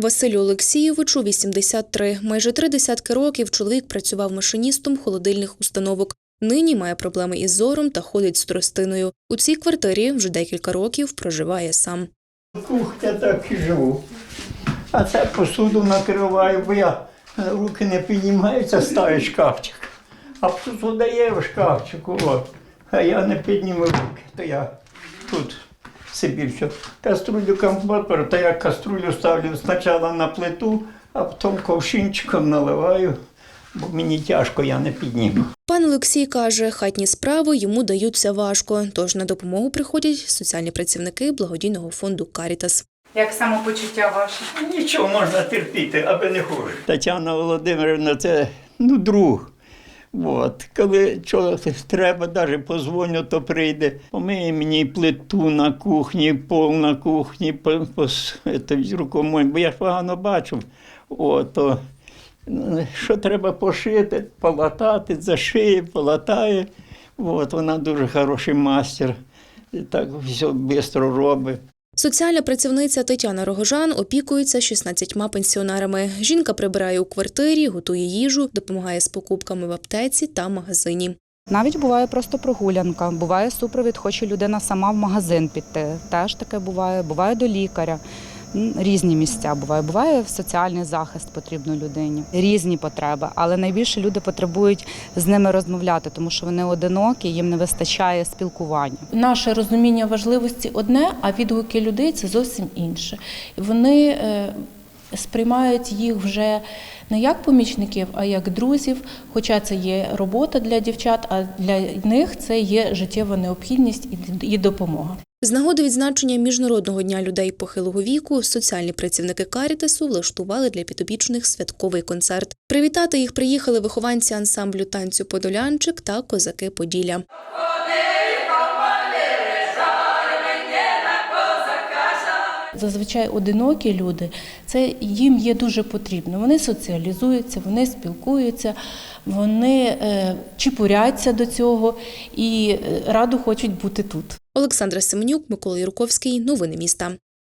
Василю Олексійовичу 83. Майже три десятки років чоловік працював машиністом холодильних установок. Нині має проблеми із зором та ходить з тростиною. У цій квартирі вже декілька років проживає сам. Кухня так і живу. А це посуду накриваю, бо я руки не піднімаються, ставить шкафчик. А посуда є в шкафчику, от. А я не підніму руки, то я тут все. Каструлю компот, то я каструлю ставлю спочатку на плиту, а потім ковшинчиком наливаю, бо мені тяжко, я не підніму. Пан Олексій каже, хатні справи йому даються важко, тож на допомогу приходять соціальні працівники благодійного фонду Карітас. Як самопочуття ваше? Нічого можна терпіти, аби не хуже. Тетяна Володимирівна це ну, друг. От. Коли що треба, навіть позвоню, то прийде. Помиє мені плиту на кухні, пол на кухні, рукомой, бо я ж погано бачив. От, то, ну, що треба пошити, полатати, зашиє, полатає. От, вона дуже хороший мастер. І так все швидко робить. Соціальна працівниця Тетяна Рогожан опікується 16 пенсіонерами. Жінка прибирає у квартирі, готує їжу, допомагає з покупками в аптеці та магазині. Навіть буває просто прогулянка, буває супровід, хоче людина сама в магазин піти. Теж таке буває, буває до лікаря. Різні місця буває. Буває соціальний захист потрібно людині, різні потреби, але найбільше люди потребують з ними розмовляти, тому що вони одинокі, їм не вистачає спілкування. Наше розуміння важливості одне, а відгуки людей це зовсім інше. Вони е, сприймають їх вже не як помічників, а як друзів. Хоча це є робота для дівчат, а для них це є життєва необхідність і допомога. З нагоди відзначення Міжнародного дня людей похилого віку соціальні працівники Карітасу влаштували для підопічних святковий концерт. Привітати їх приїхали вихованці ансамблю танцю Подолянчик та козаки Поділля. Зазвичай одинокі люди, це їм є дуже потрібно. Вони соціалізуються, вони спілкуються, вони е, чіпуряться до цього і е, радо хочуть бути тут. Олександра Семенюк, Микола Юрковський. Новини міста.